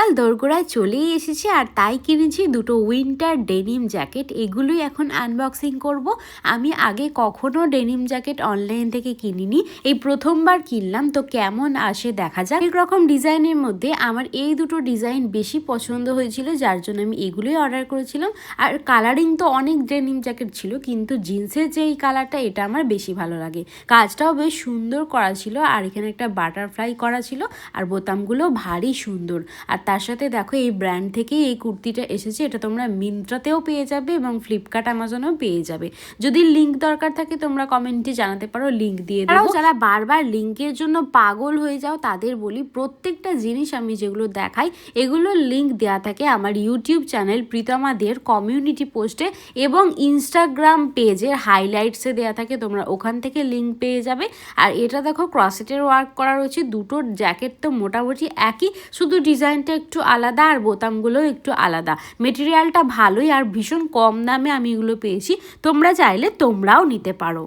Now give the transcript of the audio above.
শীতকাল দোরগোড়ায় চলেই এসেছে আর তাই কিনেছি দুটো উইন্টার ডেনিম জ্যাকেট এগুলোই এখন আনবক্সিং করব। আমি আগে কখনো ডেনিম জ্যাকেট অনলাইন থেকে কিনিনি। এই প্রথমবার কিনলাম, তো কেমন আসে দেখা যাক। এক রকম ডিজাইনের মধ্যে আমার এই দুটো ডিজাইন বেশি পছন্দ হয়েছিল, যার জন্য আমি এগুলোই অর্ডার করেছিলাম। আর কালারিং তো অনেক ডেনিম জ্যাকেট ছিল, কিন্তু জিন্সের যে এই কালারটা এটা আমার বেশি ভালো লাগে। কাজটাও বেশ সুন্দর করা ছিল, আর এখানে একটা বাটারফ্লাই করা ছিল, আর বোতামগুলো ভারী সুন্দর। আর তার সাথে দেখো এই ব্র্যান্ড থেকেই এই কুর্তিটা এসেছে। এটা তোমরা মিন্ত্রাতেও পেয়ে যাবে এবং ফ্লিপকার্ট অ্যামাজনেও পেয়ে যাবে। যদি লিঙ্ক দরকার থাকে তোমরা কমেন্টে জানাতে পারো লিঙ্ক দিয়ে দেবো। যারা বারবার লিঙ্কের জন্য পাগল হয়ে যাও তাদের বলি প্রত্যেকটা জিনিস আমি যেগুলো দেখাই এগুলোর লিঙ্ক দেওয়া থাকে আমার ইউটিউব চ্যানেল প্রীতমাদের কমিউনিটি পোস্টে এবং ইনস্টাগ্রাম পেজের হাইলাইটসে দেওয়া থাকে তোমরা ওখান থেকে লিঙ্ক পেয়ে যাবে। আর এটা দেখো ক্রসেটের ওয়ার্ক করা রয়েছে দুটো জ্যাকেট তো মোটামুটি একই শুধু ডিজাইনটা একটু আলাদা আর বোতামগুলো একটু আলাদা। মেটেরিয়ালটা ভালোই আর ভীষণ কম দামে আমি এগুলো পেয়েছি। তোমরা চাইলে তোমরাও নিতে পারো।